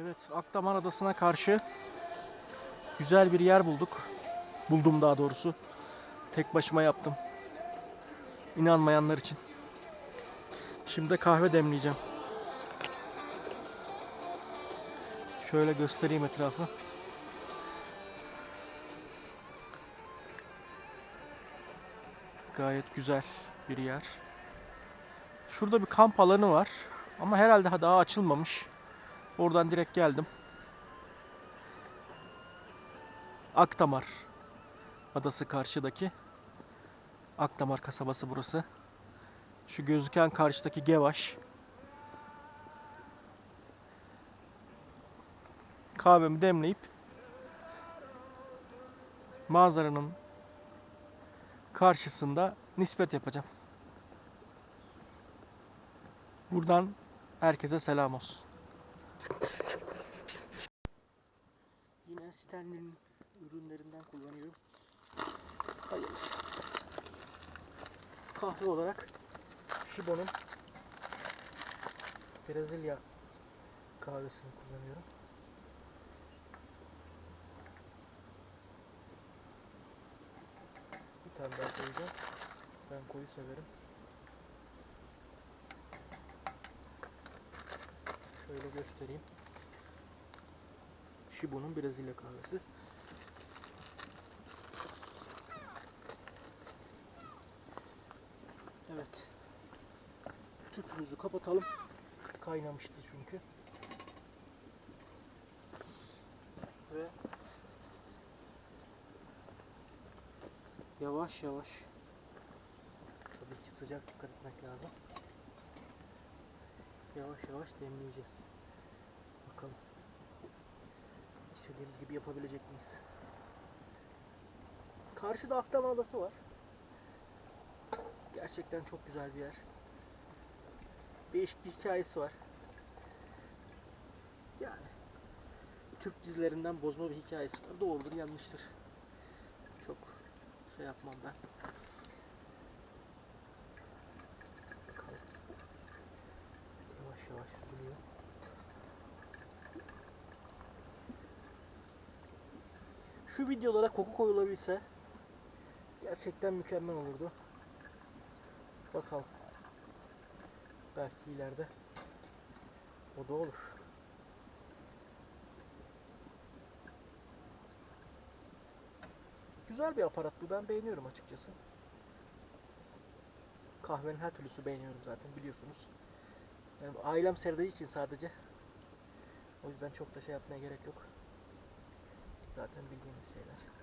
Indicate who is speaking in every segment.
Speaker 1: Evet, Akdamar Adası'na karşı güzel bir yer bulduk. Buldum daha doğrusu. Tek başıma yaptım. İnanmayanlar için. Şimdi kahve demleyeceğim. Şöyle göstereyim etrafı. Gayet güzel bir yer. Şurada bir kamp alanı var. Ama herhalde daha açılmamış. Oradan direkt geldim. Akdamar adası karşıdaki. Akdamar kasabası burası. Şu gözüken karşıdaki Gevaş. Kahvemi demleyip manzaranın karşısında nispet yapacağım. Buradan herkese selam olsun. Kullanıyorum. Hayır. Kahve olarak Shibo'nun Brezilya kahvesini kullanıyorum. Bir tane daha koyacağım. Ben koyu severim. Şöyle göstereyim. Shibo'nun Brezilya kahvesi. Evet. Tüpümüzü kapatalım. Kaynamıştı çünkü. Ve yavaş yavaş tabii ki sıcak dikkat etmek lazım. Yavaş yavaş demleyeceğiz. Bakalım. İstediğimiz gibi yapabilecek miyiz? Karşıda Akdam Adası var. Gerçekten çok güzel bir yer. Değişik bir hikayesi var. Yani Türk dizilerinden bozma bir hikayesi var. Doğrudur yanlıştır. Çok şey yapmam ben. Yavaş yavaş süzülüyor. Şu videolara koku koyulabilse gerçekten mükemmel olurdu. Bakalım. Belki ileride o da olur. Güzel bir aparat bu. Ben beğeniyorum açıkçası. Kahvenin her türlüsü beğeniyorum zaten biliyorsunuz. Yani ailem sevdiği için sadece. O yüzden çok da şey yapmaya gerek yok. Zaten bildiğiniz şeyler.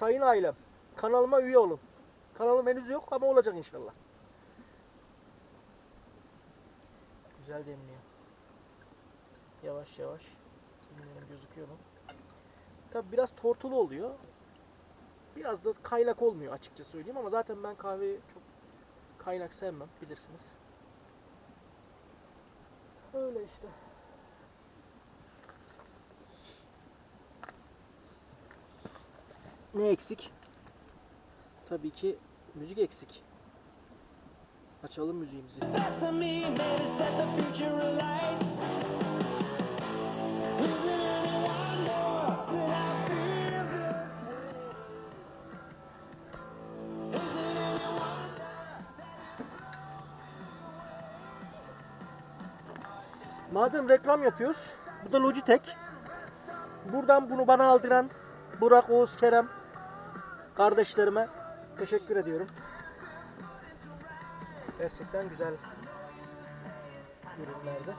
Speaker 1: Sayın ailem, kanalıma üye olun. Kanalım henüz yok ama olacak inşallah. Güzel demliyor. Yavaş yavaş. Bilmiyorum gözüküyor? Tabi biraz tortulu oluyor. Biraz da kaynak olmuyor açıkça söyleyeyim ama zaten ben kahveyi çok kaynak sevmem bilirsiniz. Öyle işte. Ne eksik? Tabii ki müzik eksik. Açalım müziğimizi. Madem reklam yapıyoruz, bu da Logitech. Buradan bunu bana aldıran Burak, Oğuz, Kerem kardeşlerime teşekkür ediyorum. Gerçekten güzel ürünlerdi.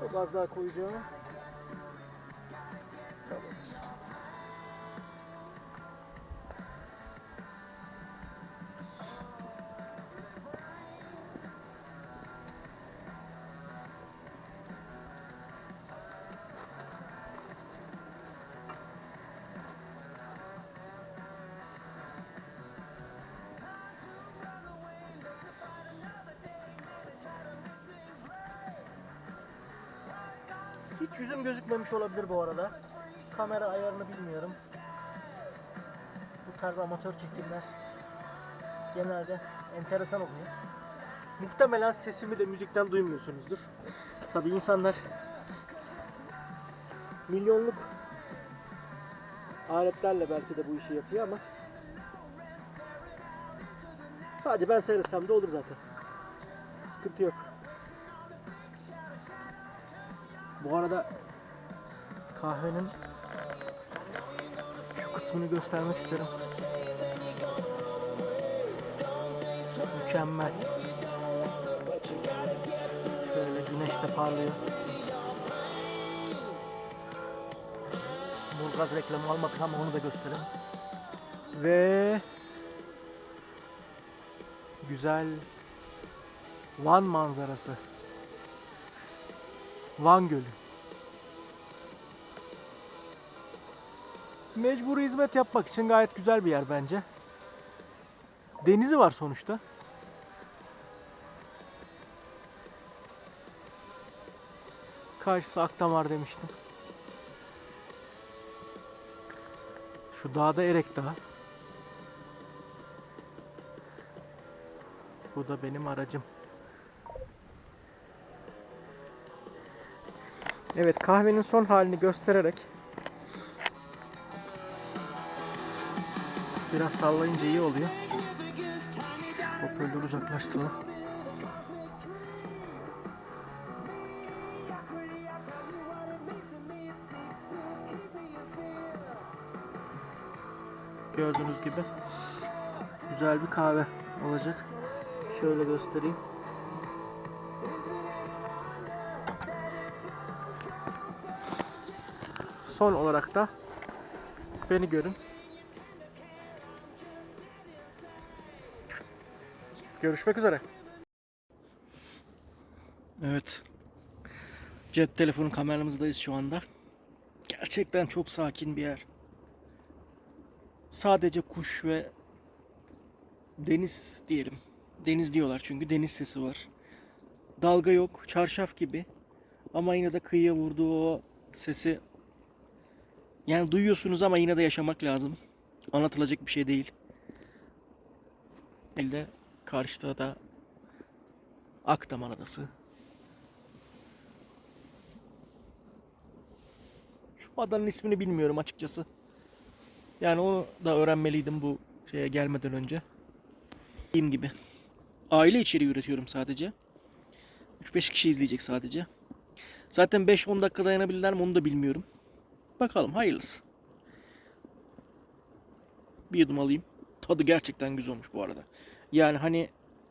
Speaker 1: Çok az daha koyacağım. Hiç yüzüm gözükmemiş olabilir bu arada. Kamera ayarını bilmiyorum. tarz amatör çekimler genelde enteresan oluyor. Muhtemelen sesimi de müzikten duymuyorsunuzdur. Tabi insanlar milyonluk aletlerle belki de bu işi yapıyor ama sadece ben seyretsem de olur zaten. Sıkıntı yok. Bu arada kahvenin şu kısmını göstermek isterim. Mükemmel. Şöyle güneş de parlıyor. Burgaz reklamı almadık ama onu da gösterelim. Ve güzel Van manzarası. Van Gölü. Mecburi hizmet yapmak için gayet güzel bir yer bence. Denizi var sonuçta. Karşısı Akdamar demiştim. Şu dağda Erek Dağı. Bu da benim aracım. Evet kahvenin son halini göstererek biraz sallayınca iyi oluyor. Hoparlörü uzaklaştıralım. Gördüğünüz gibi güzel bir kahve olacak. Şöyle göstereyim. Son olarak da beni görün. Görüşmek üzere. Evet. Cep telefonu kameramızdayız şu anda. Gerçekten çok sakin bir yer. Sadece kuş ve deniz diyelim. Deniz diyorlar çünkü deniz sesi var. Dalga yok, çarşaf gibi. Ama yine de kıyıya vurduğu o sesi yani duyuyorsunuz ama yine de yaşamak lazım. Anlatılacak bir şey değil. Elde karşıda da Akdamar Adası. Şu adanın ismini bilmiyorum açıkçası. Yani onu da öğrenmeliydim bu şeye gelmeden önce. Dediğim gibi. Aile içeriği üretiyorum sadece. 3-5 kişi izleyecek sadece. Zaten 5-10 dakika dayanabilirler mi onu da bilmiyorum. Bakalım hayırlısı. Bir yudum alayım. Tadı gerçekten güzel olmuş bu arada. Yani hani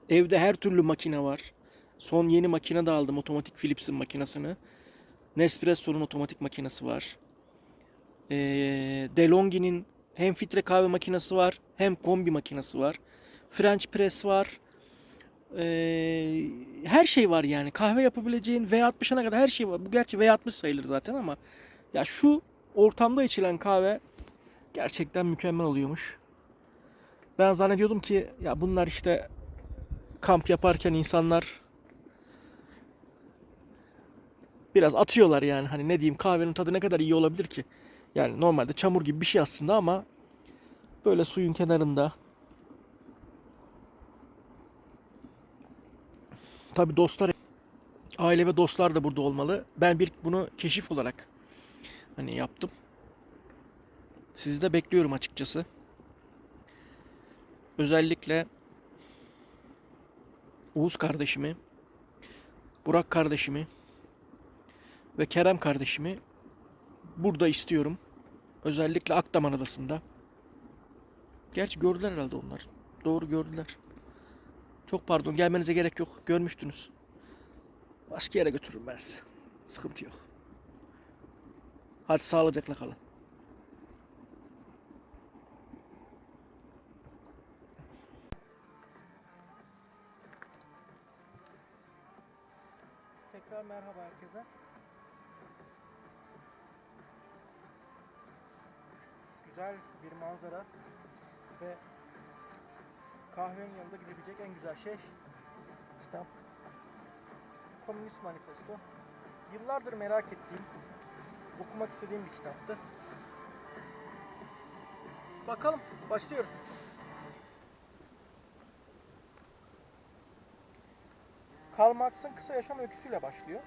Speaker 1: evde her türlü makine var. Son yeni makine de aldım otomatik Philips'in makinesini. Nespresso'nun otomatik makinesi var. Ee, DeLonghi'nin hem filtre kahve makinesi var hem kombi makinesi var. French press var. Ee, her şey var yani. Kahve yapabileceğin V60'ına kadar her şey var. Bu gerçi V60 sayılır zaten ama ya şu ortamda içilen kahve gerçekten mükemmel oluyormuş. Ben zannediyordum ki ya bunlar işte kamp yaparken insanlar biraz atıyorlar yani hani ne diyeyim kahvenin tadı ne kadar iyi olabilir ki? Yani normalde çamur gibi bir şey aslında ama böyle suyun kenarında Tabi dostlar aile ve dostlar da burada olmalı. Ben bir bunu keşif olarak hani yaptım. Sizi de bekliyorum açıkçası. Özellikle Uğuz kardeşimi, Burak kardeşimi ve Kerem kardeşimi burada istiyorum. Özellikle Akdamar Adası'nda. Gerçi gördüler herhalde onlar. Doğru gördüler. Çok pardon gelmenize gerek yok. Görmüştünüz. Başka yere götürürüm ben sizi. Sıkıntı yok. Hadi sağlıcakla kalın. Tekrar merhaba herkese. Güzel bir manzara ve kahvenin yanında gidebilecek en güzel şey kitap. Komünist Manifesto. Yıllardır merak ettiğim, okumak istediğim bir kitaptı. Bakalım başlıyoruz. Karl Marx'ın kısa yaşam öyküsüyle başlıyor.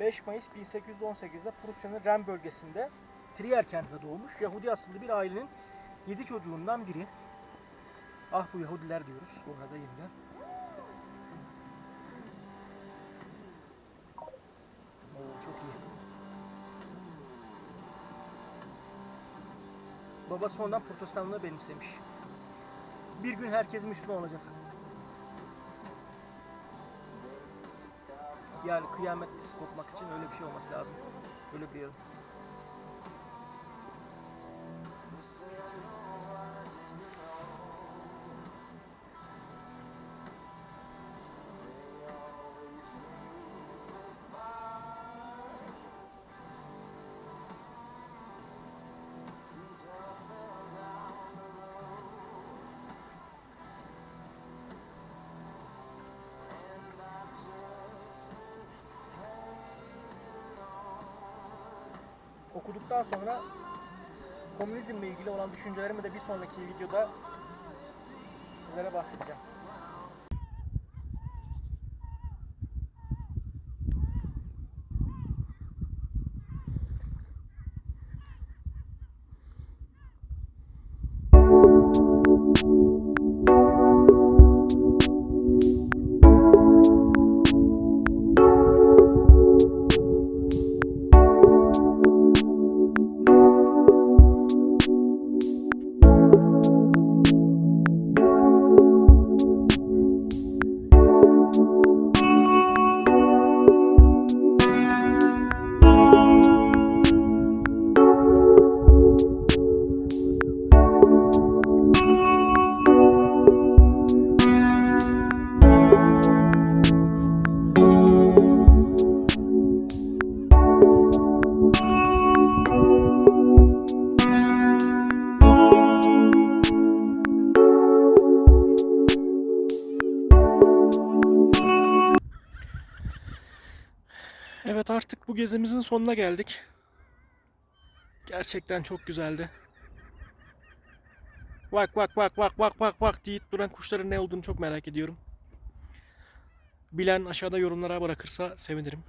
Speaker 1: 5 Mayıs 1818'de Prusya'nın Ren bölgesinde Trier kentinde doğmuş. Yahudi asıllı bir ailenin 7 çocuğundan biri. Ah bu Yahudiler diyoruz bu arada yeniden. Oo, çok iyi. Babası ondan protestanlığı benimsemiş. Bir gün herkes Müslüman olacak. Yani kıyamet kopmak için öyle bir şey olması lazım. Öyle biliyorum. Okuduktan sonra komünizmle ilgili olan düşüncelerimi de bir sonraki videoda sizlere bahsedeceğim. Bu gezimizin sonuna geldik. Gerçekten çok güzeldi. Vak vak vak vak vak vak vak deyip duran kuşların ne olduğunu çok merak ediyorum. Bilen aşağıda yorumlara bırakırsa sevinirim.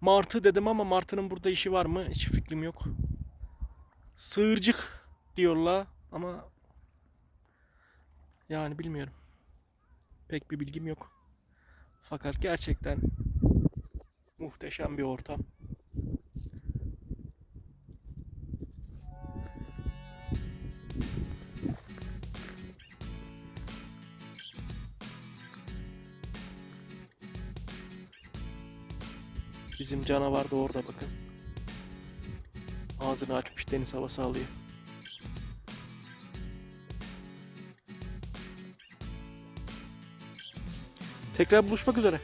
Speaker 1: Martı dedim ama martının burada işi var mı? Hiç fikrim yok. Sığırcık diyorlar ama yani bilmiyorum. Pek bir bilgim yok. Fakat gerçekten muhteşem bir ortam. Bizim canavar da orada bakın. Ağzını açmış deniz havası alıyor. Tekrar buluşmak üzere.